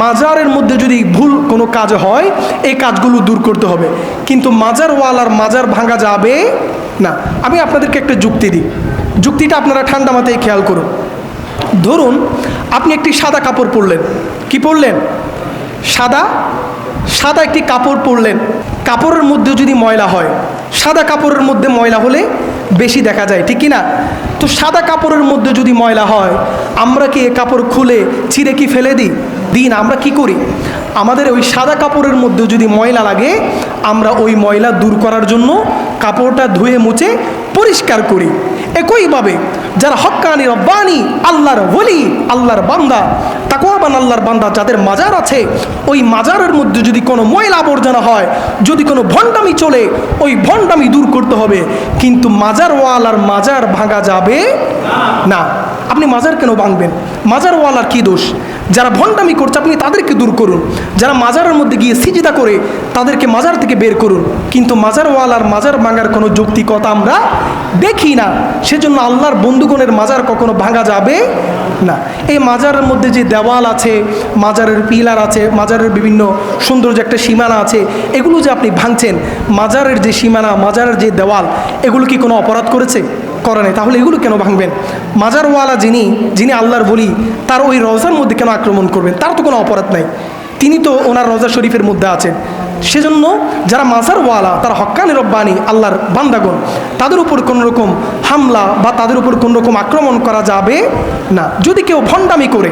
মাজারের মধ্যে যদি ভুল কোনো কাজ হয়, এই কাজগুলো দূর করতে হবে। কিন্তু মাজার ওয়াল আর মাজার ভাঙা যাবে না। আমি আপনাদেরকে একটা যুক্তি দিই। যুক্তিটা আপনারা ঠান্ডা মাথায় খেয়াল করুন। ধরুন, আপনি একটি সাদা কাপড় পরলেন। কি পরলেন? সাদা? সাদা একটি কাপড় পরলেন। কাপড়ের মধ্যে যদি ময়লা হয়, সাদা কাপড়ের মধ্যে ময়লা হলে বেশি দেখা যায়, ঠিক না তো সাদা কাপড়ের মধ্যে যদি ময়লা হয়, আমরা কি এ কাপড় খুলে ছিঁড়ে কি ফেলে দিই? দিন আমরা কি করি? আমাদের ওই সাদা কাপড়ের মধ্যে যদি ময়লা লাগে, আমরা ওই ময়লা দূর করার জন্য কাপড়টা ধুয়ে মুছে পরিষ্কার করি। একইভাবে যারা হক্কানি, রব্বানি, আল্লাহর বলি আল্লাহর বান্দা, তাকওয়াবান আল্লাহর বান্দা যাদের মাজার আছে, ওই মাজারের মধ্যে যদি কোনো ময়লা আবর্জনা হয়, যদি কোনো ভণ্ডামি চলে, ওই ভণ্ডামি দূর করতে হবে। কিন্তু মাজারওয়ালার মাজার ভাঙা যাবে না। আপনি মাজার কেন ভাঙবেন? মাজারওয়ালার কি দোষ? যারা ভণ্ডামি করছে, আপনি তাদেরকে দূর করুন। যারা মাজারের মধ্যে গিয়ে সিজিদা করে, তাদেরকে মাজার থেকে বের করুন। কিন্তু মাজারওয়াল আর মাজার ভাঙার কোনো যৌক্তিকতা আমরা দেখি না। সেজন্য আল্লাহর বন্ধুগণের মাজার কখনো ভাঙা যাবে না। এই মাজারের মধ্যে যে দেওয়াল আছে, মাজারের পিলার আছে, মাজারের বিভিন্ন সুন্দর যে একটা সীমানা আছে, এগুলো যে আপনি ভাঙছেন, মাজারের যে সীমানা, মাজারের যে দেওয়াল, এগুলো কি কোনো অপরাধ করেছে? করে নাই, তাহলে এগুলো কেন ভাঙবেন? মাজারওয়ালা যিনি যিনি আল্লাহর বলি, তার ওই রজার মধ্যে কেন আক্রমণ করবেন? তার তো কোনো অপরাধ নাই। তিনি তো ওনার রজা শরীফের মধ্যে আছেন। সেজন্য যারা মাজারওয়ালা, তারা হক্কানি রব্বানি, আল্লাহর বান্দাগণ, তাদের উপর কোনোরকম হামলা বা তাদের উপর কোনোরকম আক্রমণ করা যাবে না, যদি কেউ ভণ্ডামি করে,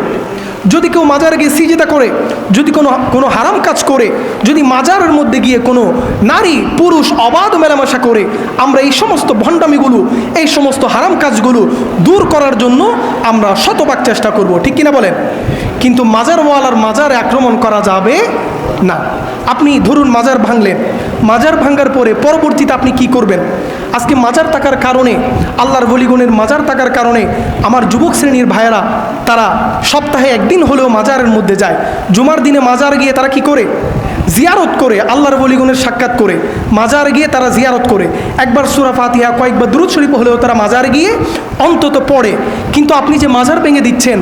যদি কেউ মাজারে গিয়ে সিজিদা করে, যদি কোনো কোনো হারাম কাজ করে, যদি মাজারের মধ্যে গিয়ে কোনো নারী, পুরুষ অবাধ মেলামেশা করে, আমরা এই সমস্ত ভণ্ডামিগুলো, এই সমস্ত হারাম কাজগুলো দূর করার জন্য আমরা শতভাগ চেষ্টা করব, ঠিক কিনা বলেন? কিন্তু মাজারওয়ালার মাজারে আক্রমণ করা যাবে না। আপনি ধরুন মাজার ভাঙলেন, মাজার ভাঙার পরে পরবর্তীতে আপনি কি করবেন? আজকে মাজার থাকার কারণে, আল্লাহর বলিগুণের মাজার থাকার কারণে আমার যুবক শ্রেণির ভাইয়েরা, তারা সপ্তাহে একদিন হলেও মাজারের মধ্যে যায়। জুমার দিনে মাজার গিয়ে তারা কি করে? জিয়ারত করে, আল্লাহর বলিগুণের সাক্ষাৎ করে, মাজার গিয়ে তারা জিয়ারত করে। একবার সুরা ফাতিহা, কয়েকবার দুরুদ শরীফ হলেও তারা মাজার গিয়ে অন্তত পড়ে। কিন্তু আপনি যে মাজার ভেঙে দিচ্ছেন,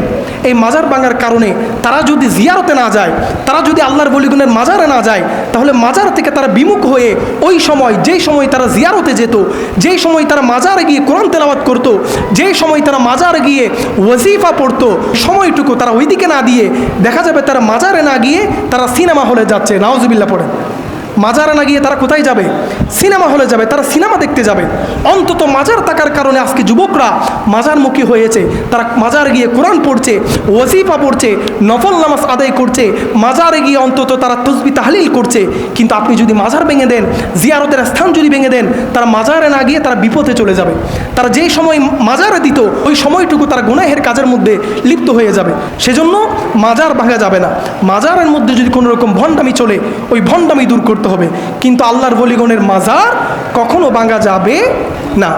এই মাজার ভাঙার কারণে তারা যদি জিয়ারতে না যায়, তারা যদি আল্লাহর বলিগুণের মাজারে না যায়, তাহলে মাজার থেকে তারা বিমুখ হয়ে ওই সময়, যেই সময় তারা জিয়ারতে যেত, যেই সময় তারা মাজারে গিয়ে কোরআন তেলাওয়াত করতো, যেই সময় তারা মাজারে গিয়ে ওয়াজিফা পড়তো, সময়টুকু তারা ওইদিকে না দিয়ে দেখা যাবে তারা মাজারে না গিয়ে তারা সিনেমা হলে যাচ্ছে। নাওজবিল্লা পড়ে মাজারে না গিয়ে তারা কোথায় যাবে? সিনেমা হলে যাবে, তারা সিনেমা দেখতে যাবে। অন্তত মাজার থাকার কারণে আজকে যুবকরা মাজারমুখী হয়েছে। তারা মাজার গিয়ে কোরআন পড়ছে, ওয়াজিফা পড়ছে, নফল নামাজ আদায় করছে, মাজারে গিয়ে অন্তত তারা তসবি তাহলিল করছে। কিন্তু আপনি যদি মাজার ভেঙে দেন, জিয়ারতের স্থান যদি ভেঙে দেন, তারা মাজারে না গিয়ে তারা বিপদে চলে যাবে। তারা যেই সময় মাজারে দিত, ওই সময়টুকু তারা গুনাহের কাজের মধ্যে লিপ্ত হয়ে যাবে। সেজন্য মাজার ভাঙা যাবে না। মাজারের মধ্যে যদি কোনো রকম ভণ্ডামি চলে, ওই ভণ্ডামি দূর করতে হবে। কিন্তু আল্লাহর বলিগণের মাজার কখনো ভাঙা যাবে না।